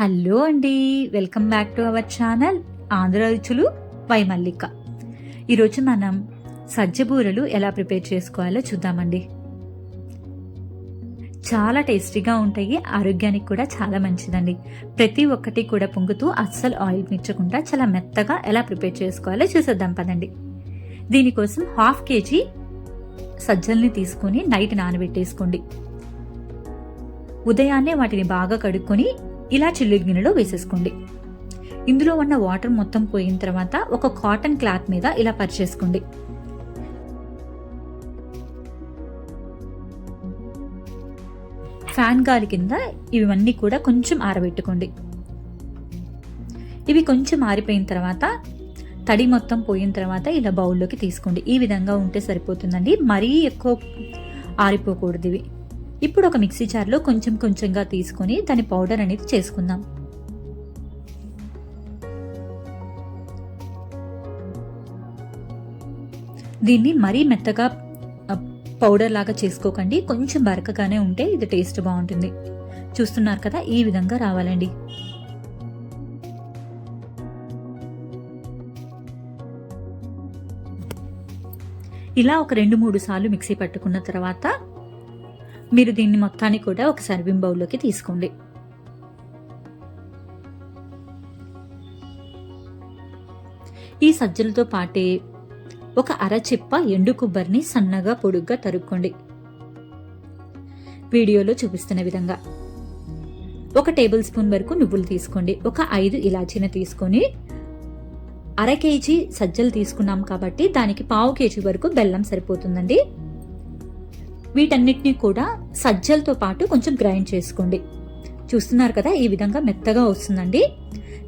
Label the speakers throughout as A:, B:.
A: Hello అండి. Welcome back to our channel Andhra రుచులు Y మల్లిక ఈరోజు మనం సజ్జబూరలు ఎలా ప్రిపేర్ చేసుకోవాలో చూద్దామండి. చాలా టేస్టీగా ఉంటాయి ఆరోగ్యానికి కూడా చాలా మంచిదండి. ప్రతి ఒక్కటి కూడా పొంగుతూ అస్సలు ఆయిల్ మించకుండా చాలా మెత్తగా ఎలా ప్రిపేర్ చేసుకోవాలో చూసేద్దాం పదండి. దీనికోసం హాఫ్ కేజీ సజ్జల్ని తీసుకొని నైట్ నానబెట్టేసుకోండి. ఉదయాన్నే వాటిని బాగా కడుక్కొని ఇలా చిల్లు గిన్నెలో వేసేసుకోండి. ఇందులో ఉన్న వాటర్ మొత్తం పోయిన తర్వాత ఒక కాటన్ క్లాత్ మీద ఇలా పరిచేసుకోండి. ఫ్యాన్ గాలి కింద ఇవన్నీ కూడా కొంచెం ఆరబెట్టుకోండి. ఇవి కొంచెం ఆరిపోయిన తర్వాత తడి మొత్తం పోయిన తర్వాత ఇలా బౌల్లోకి తీసుకోండి. ఈ విధంగా ఉంటే సరిపోతుందండి. మరీ ఎక్కువ ఆరిపోకూడదు ఇవి. ఇప్పుడు ఒక మిక్సీ జార్లో కొంచెం కొంచెంగా తీసుకొని దాని పౌడర్ అనేది చేసుకుందాం. దీన్ని మరీ మెత్తగా పౌడర్ లాగా చేసుకోకండి. కొంచెం బరకగానే ఉంటే ఇది టేస్ట్ బాగుంటుంది. చూస్తున్నారు కదా ఈ విధంగా రావాలండి. ఇలా ఒక రెండు మూడు సార్లు మిక్సీ పట్టుకున్న తర్వాత మీరు దీన్ని మొత్తాన్ని కూడా ఒక సర్వింగ్ బౌల్లోకి తీసుకోండి. ఈ సజ్జలతో పాటే ఒక అరచిప్ప ఎండు కొబ్బరిని సన్నగా పొడుగ్గా తరుక్కోండి. వీడియోలో చూపిస్తున్న విధంగా ఒక టేబుల్ స్పూన్ వరకు నువ్వులు తీసుకోండి. ఒక ఐదు ఇలాచీని తీసుకొని అర కేజీ సజ్జలు తీసుకున్నాం కాబట్టి దానికి పావు కేజీ వరకు బెల్లం సరిపోతుందండి. వీటన్నిటిని కూడా సజ్జలతో పాటు కొంచెం గ్రైండ్ చేసుకోండి. చూస్తున్నారు కదా ఈ విధంగా మెత్తగా వస్తుందండి.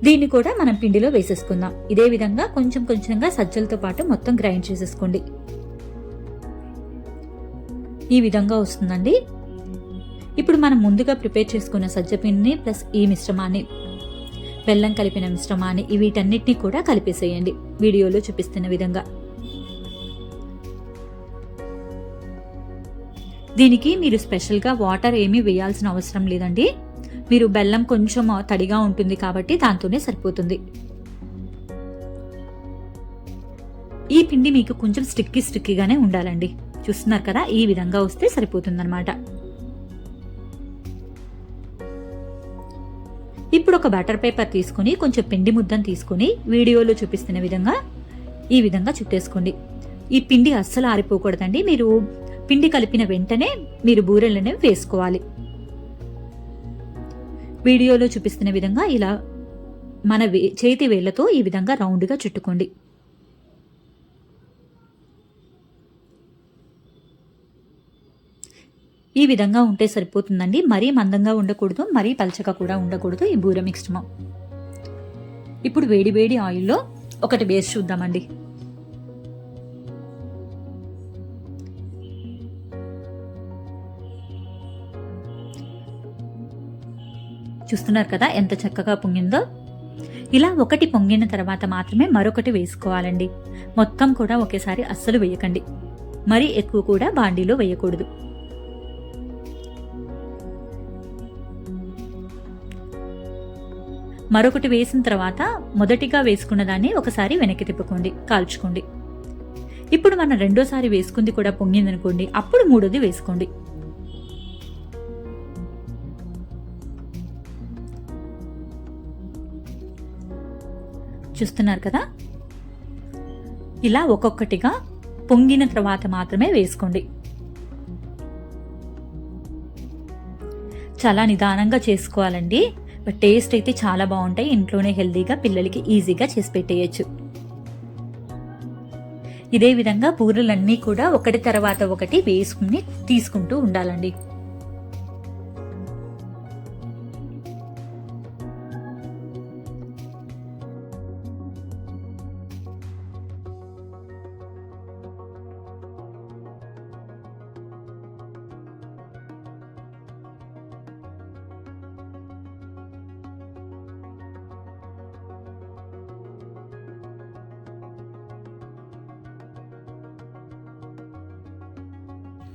A: దీన్ని కూడా మనం పిండిలో వేసేసుకుందాం. ఇదే విధంగా కొంచెం కొంచెంగా సజ్జలతో పాటు మొత్తం గ్రైండ్ చేసేసుకోండి. ఈ విధంగా వస్తుందండి. ఇప్పుడు మనం ముందుగా ప్రిపేర్ చేసుకున్న సజ్జ పిండిని ప్లస్ ఈ మిశ్రమాన్ని బెల్లం కలిపిన మిశ్రమాన్ని వీటన్నిటిని కూడా కలిపేసేయండి. వీడియోలో చూపిస్తున్న విధంగా. దీనికి మీరు స్పెషల్గా వాటర్ ఏమీ వేయాల్సిన అవసరం లేదండి. మీరు బెల్లం కొంచెం తడిగా ఉంటుంది కాబట్టి దాంతోనే సరిపోతుంది. ఈ పిండి మీకు కొంచెం స్టిక్కీ స్టిక్కీగానే ఉండాలండి. చూస్తున్నారు కదా ఈ విధంగా వస్తే సరిపోతుందన్నమాట. ఇప్పుడు ఒక బటర్ పేపర్ తీసుకుని కొంచెం పిండి ముద్దను తీసుకుని వీడియోలో చూపిస్తున్న విధంగా ఈ విధంగా చుట్టేసుకోండి. ఈ పిండి అస్సలు ఆరిపోకూడదండి. మీరు పిండి కలిపిన వెంటనే మీరు బూరెలను వేసుకోవాలి. వీడియోలో చూపిస్తున్న విధంగా ఇలా మన వే- చేతి వేళ్ళతో ఈ విధంగా రౌండ్గా చుట్టుకోండి. ఈ విధంగా ఉంటే సరిపోతుందండి. మరీ మందంగా ఉండకూడదు మరీ పలచగా కూడా ఉండకూడదు ఈ బూర మిశ్రమం. ఇప్పుడు వేడి వేడి ఆయిల్లో ఒకటి వేసి చూద్దామండి. చూస్తున్నారు కదా ఎంత చక్కగా పొంగిందో? ఇలా ఒకటి పొంగిన తర్వాత మాత్రమే మరొకటి వేసుకోవాలండి. మొత్తం కూడా ఒకేసారి అస్సలు వేయకండి. మరీ ఎక్కువ కూడా బాండీలో వేయకూడదు. మరొకటి వేసిన తర్వాత మొదటిగా వేసుకున్న దాన్ని ఒకసారి వెనక్కి తిప్పుకోండి కాల్చుకోండి. ఇప్పుడు మనం రెండోసారి వేసుకుంది కూడా పొంగిందనుకోండి అప్పుడు మూడోది వేసుకోండి. చూస్తున్నారు కదా? ఇలా ఒక్కొక్కటిగా పొంగిన తర్వాత మాత్రమే వేసుకోండి. చాలా నిదానంగా చేసుకోవాలండి. బట్ టేస్ట్ అయితే చాలా బాగుంటాయి. ఇంట్లోనే హెల్తీగా పిల్లలకి ఈజీగా చేసి పెట్టేయచ్చు. ఇదే విధంగా బూరెలన్నీ కూడా ఒకటి తర్వాత ఒకటి వేసుకుని తీసుకుంటూ ఉండాలండి.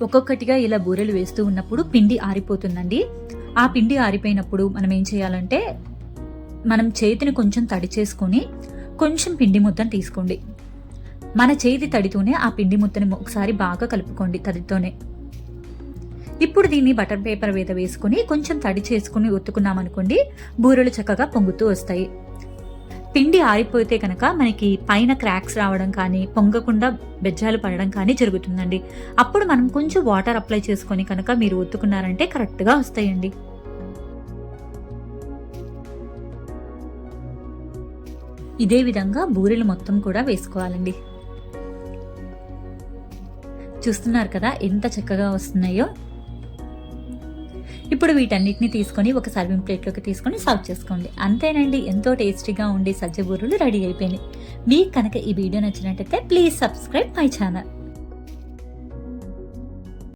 A: ఒక్కొక్కటిగా ఇలా బూరెలు వేస్తూ ఉన్నప్పుడు పిండి ఆరిపోతుందండి. ఆ పిండి ఆరిపోయినప్పుడు మనం ఏం చేయాలంటే మనం చేతిని కొంచెం తడి చేసుకొని కొంచెం పిండి ముద్దను తీసుకోండి. మన చేతి తడితోనే ఆ పిండి ముద్దని ఒకసారి బాగా కలుపుకోండి తడితోనే. ఇప్పుడు దీన్ని బటర్ పేపర్ మీద వేసుకుని కొంచెం తడి చేసుకుని ఒత్తుకున్నామనుకోండి బూరెలు చక్కగా పొంగుతూ వస్తాయి. పిండి ఆరిపోతే కనుక మనకి పైన క్రాక్స్ రావడం కానీ పొంగకుండా బెజ్జాలు పడడం కానీ జరుగుతుందండి. అప్పుడు మనం కొంచెం వాటర్ అప్లై చేసుకొని కనుక మీరు ఒత్తుకున్నారంటే కరెక్ట్గా వస్తాయండి. ఇదే విధంగా బూరెలు మొత్తం కూడా వేసుకోవాలండి. చూస్తున్నారు కదా ఎంత చక్కగా వస్తున్నాయో. ఇప్పుడు వీటన్నిటిని తీసుకొని ఒక సర్వింగ్ ప్లేట్లోకి తీసుకొని సర్వ్ చేసుకోండి. అంతేనండి ఎంతో టేస్టీగా ఉండే సజ్జ బూరెలు రెడీ అయిపోయినాయి. మీకు కనుక ఈ వీడియో నచ్చినట్టయితే ప్లీజ్ సబ్స్క్రైబ్ మై ఛానల్